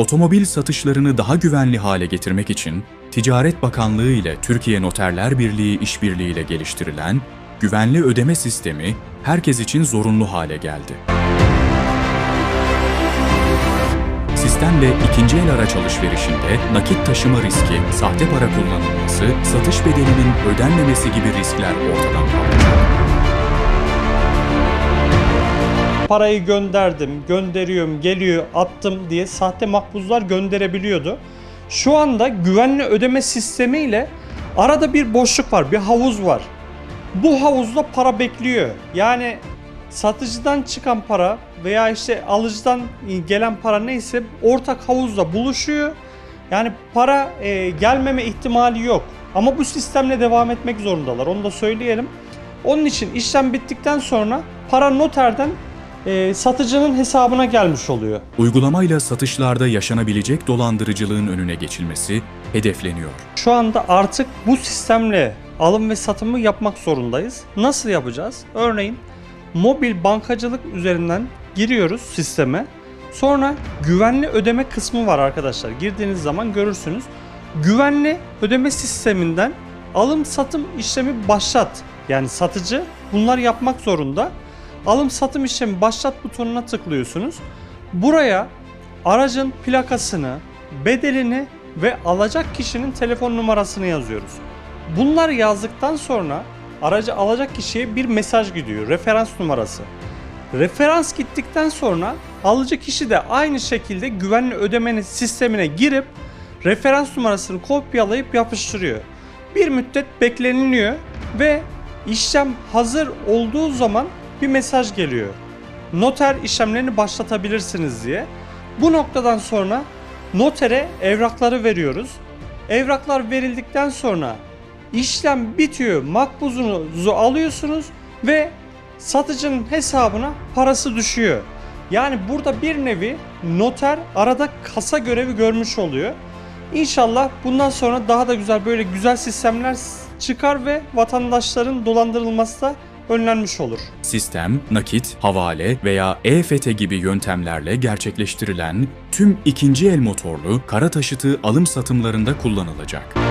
Otomobil satışlarını daha güvenli hale getirmek için Ticaret Bakanlığı ile Türkiye Noterler Birliği işbirliğiyle geliştirilen güvenli ödeme sistemi herkes için zorunlu hale geldi. Sistemle ikinci el araç alışverişinde nakit taşıma riski, sahte para kullanılması, satış bedelinin ödenmemesi gibi riskler ortadan kalkacak. Parayı gönderdim, gönderiyorum, geliyor, attım diye sahte makbuzlar gönderebiliyordu. Şu anda güvenli ödeme sistemiyle arada bir boşluk var, bir havuz var. Bu havuzda para bekliyor. Yani satıcıdan çıkan para veya işte alıcıdan gelen para neyse ortak havuzda buluşuyor. Yani para e, gelmeme ihtimali yok. Ama bu sistemle devam etmek zorundalar. Onu da söyleyelim. Onun için işlem bittikten sonra para noterden e, satıcının hesabına gelmiş oluyor. Uygulamayla satışlarda yaşanabilecek dolandırıcılığın önüne geçilmesi hedefleniyor. Şu anda artık bu sistemle alım ve satımı yapmak zorundayız. Nasıl yapacağız? Örneğin mobil bankacılık üzerinden giriyoruz sisteme. Sonra güvenli ödeme kısmı var arkadaşlar. Girdiğiniz zaman görürsünüz. Güvenli ödeme sisteminden alım satım işlemi başlat. Yani satıcı bunlar yapmak zorunda. Alım satım işlemi başlat butonuna tıklıyorsunuz. Buraya aracın plakasını, bedelini ve alacak kişinin telefon numarasını yazıyoruz. Bunlar yazdıktan sonra aracı alacak kişiye bir mesaj gidiyor. Referans numarası. Referans gittikten sonra alıcı kişi de aynı şekilde güvenli ödemenin sistemine girip referans numarasını kopyalayıp yapıştırıyor. Bir müddet bekleniliyor ve işlem hazır olduğu zaman bir mesaj geliyor. Noter işlemlerini başlatabilirsiniz diye. Bu noktadan sonra notere evrakları veriyoruz. Evraklar verildikten sonra işlem bitiyor. Makbuzunuzu alıyorsunuz ve satıcının hesabına parası düşüyor. Yani burada bir nevi noter arada kasa görevi görmüş oluyor. İnşallah bundan sonra daha da güzel böyle güzel sistemler çıkar ve vatandaşların dolandırılması da önlenmiş olur. Sistem, nakit, havale veya EFT gibi yöntemlerle gerçekleştirilen tüm ikinci el motorlu kara taşıtı alım satımlarında kullanılacak.